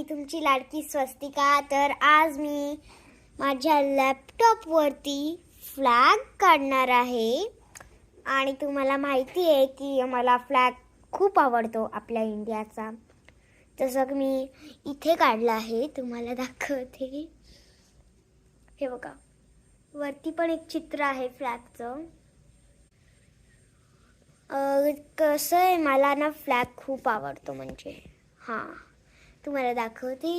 मी तुमची लाडकी स्वस्तिका. तर आज मी माझ्या लॅपटॉपवरती फ्लॅग काढणार आहे. आणि तुम्हाला माहिती आहे की मला फ्लॅग खूप आवडतो आपल्या इंडियाचा. जसं की मी इथे काढला आहे. तुम्हाला दाखवते. हे बघा. वरती पण एक चित्र आहे फ्लॅगचं कसं आहे मला ना फ्लॅग खूप आवडतो म्हणजे. हां. तुम्हाला दाखवते.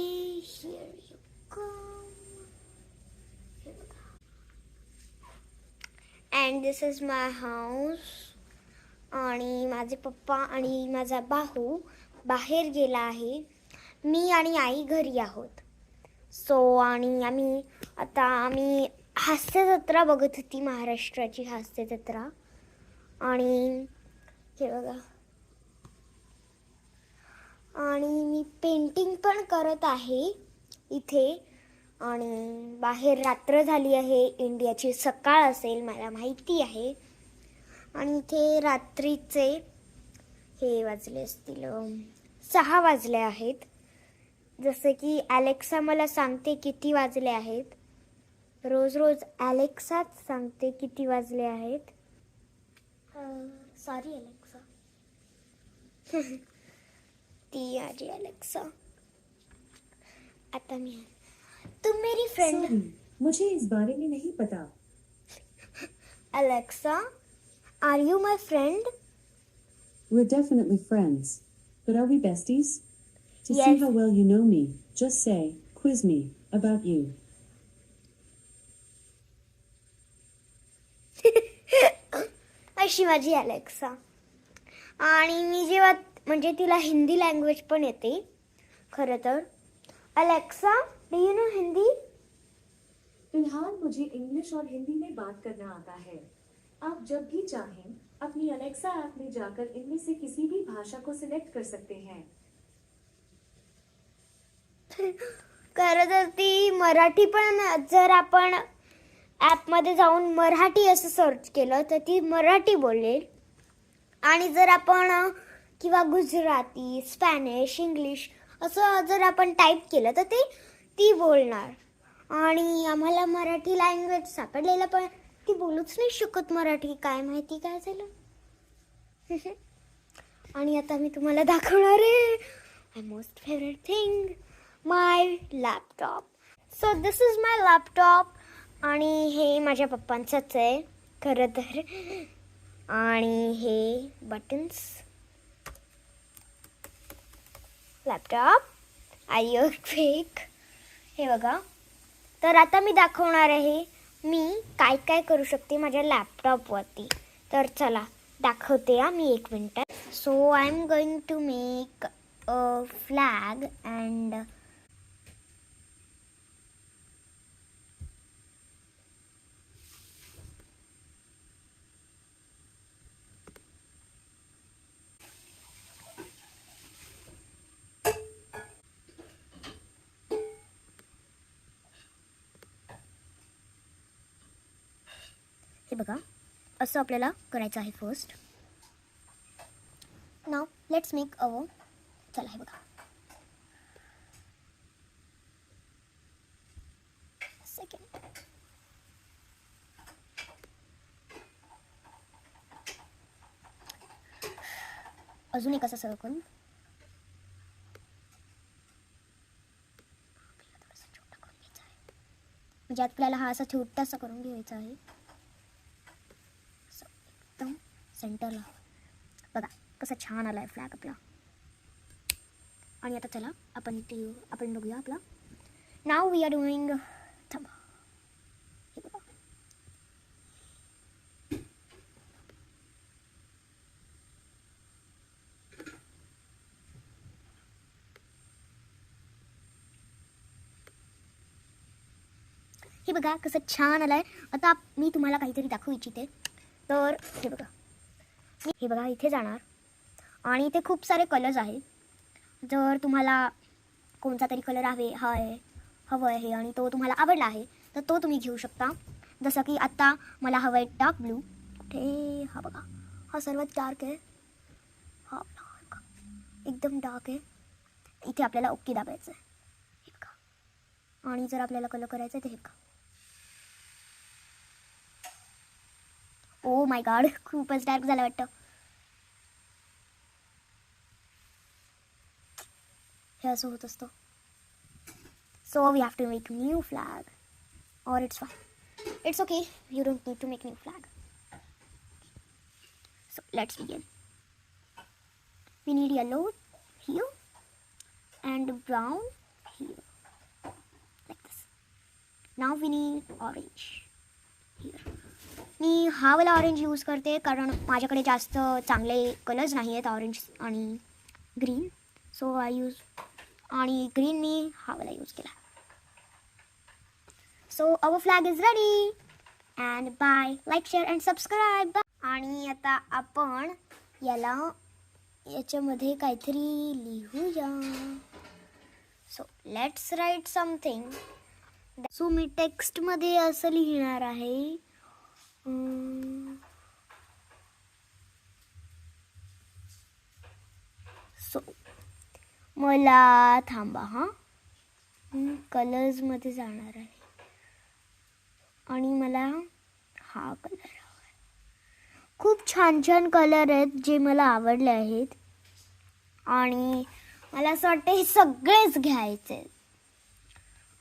And this is my house आणि माझे पप्पा आणि माझा भाऊ बाहेर गेला आहे. मी आणि आई घरी आहोत. सो आणि आम्ही आता आम्ही हास्य जत्रा बघत होती महाराष्ट्राची हास्य जत्रा. आणि हे बघा. आणि मी पेंटिंग पण करत आहे इथे. आणि बाहेर रात्र झाली आहे. इंडियाची सकाळ असेल मला माहिती आहे. आणि इथे रात्रीचे हे वाजले असतील सहा वाजले आहेत. जसं की ॲलेक्सा मला सांगते किती वाजले आहेत. रोज रोज ॲलेक्साच सांगते किती वाजले आहेत. सॉरी ॲलेक्सा ती माझी ॲलेक्सा आता मी तुम मेरी फ्रेंड सॉरी मुझे इस बारे में नहीं पता Alexa, are you my friend? We're definitely friends. But are we besties? To see Yes. how well you know me, just say, quiz me, about you. माझी अलेक्सा आणि मी जेव्हा म्हणजे तिला हिंदी लँग्वेज पण येते. खरं तर. Alexa do you know Hindi फ़िलहाल मुझे इंग्लिश और हिंदी में बात करना आता है। आप जब भी चाहें अपनी अलेक्सा ऐप में जाकर इनमें से किसी भी भाषा को सिलेक्ट कर सकते हैं। खरं तर ती मराठी पण जर आपण ॲपमध्ये जाऊन मराठी असं सर्च केलं तर ती मराठी बोलेल. आणि जर आपण किंवा गुजराती स्पॅनिश इंग्लिश असं जर आपण टाईप केलं तर ते ती बोलणार. आणि आम्हाला मराठी लँग्वेज सापडलेलं पण ती बोलूच नाही शकत मराठी. काय माहिती काय झालं? आणि आता मी तुम्हाला दाखवणार आहे. My most favourite thing my laptop so this is my laptop आणि हे माझ्या पप्पांचंच आहे. खरं तर. आणि हे बटन्स लॅपटॉप आय क्विक हे बघा. तर आता मी दाखवणार आहे मी काय काय करू शकते माझ्या लॅपटॉपवरती तर चला दाखवते हा मी एक मिनटात so I am going to make a flag and बघा. असं आपल्याला करायचं आहे फर्स्ट नाव लेट्स मेक अव चला हे बघा. सेकंड अजून एक असं सर्कल म्हणजे आपल्याला हा असा छोटासा करून घ्यायचा आहे. एकदम सेंटरला बघा कसा छान आला आहे फ्लॅग आपला आणि आता चला आपण ते आपण बघूया आपला नाव वी आर डुईंग थांबा हे बघा हे बघा कसं छान आलं आहे आता मी तुम्हाला काहीतरी दाखवू इच्छिते तर हे बघा. हे बघा इथे जाणार. आणि इथे खूप सारे कलर्स आहेत. जर तुम्हाला कोणता तरी कलर हवे हा आहे हवं आहे आणि तो तुम्हाला आवडला आहे तर तो तुम्ही घेऊ शकता. जसं की आत्ता मला हवं आहे डार्क ब्लू कुठे? हा बघा. हा सर्वात डार्क आहे. हा बघा, एकदम डार्क आहे. इथे आपल्याला ओके दाबायचं आहे आणि जर आपल्याला कलर करायचं आहे तर हे का ओ माय गॉड खूपच डार्क झालं वाटतं हे असं होत असतं so we have to make new flag or it's fine. It's okay. You don't need to make new flag. So let's begin. We need yellow here and brown here. Like this. Now we need orange here. मी हा वाला orange use करते कारण माझ्याकडे जास्त चांगले colours नाही आहेत orange आणि ग्रीन सो आय यूज आणि ग्रीन मी हा वाला यूज केला. So our flag is ready and bye like share and subscribe आणि आता आपण याला याच्यामध्ये काहीतरी लिहूया. So let's write something so मी टेक्स्टमध्ये असं लिहिणार आहे. सो मला थांबा हां. कलर्समध्ये जाणार आहे. आणि मला हा कलर हवा आहे. खूप छान छान कलर आहेत जे मला आवडले आहेत. आणि मला असं वाटतं हे सगळेच घ्यायचे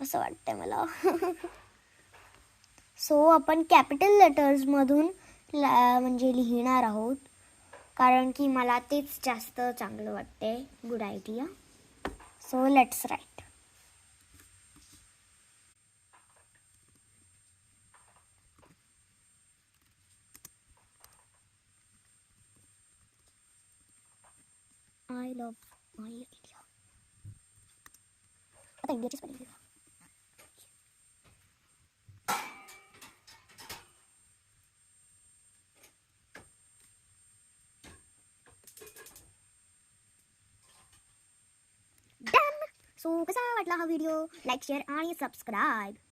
असं वाटतंय मला. सो आपण कॅपिटल लेटर्समधून ला म्हणजे लिहिणार आहोत. कारण की मला तेच जास्त चांगलं वाटते good idea so let's write I love my India आता इंडियाची स्पेलिंग सो कसा वाटला हा व्हिडिओ लाईक शेअर आणि सबस्क्राईब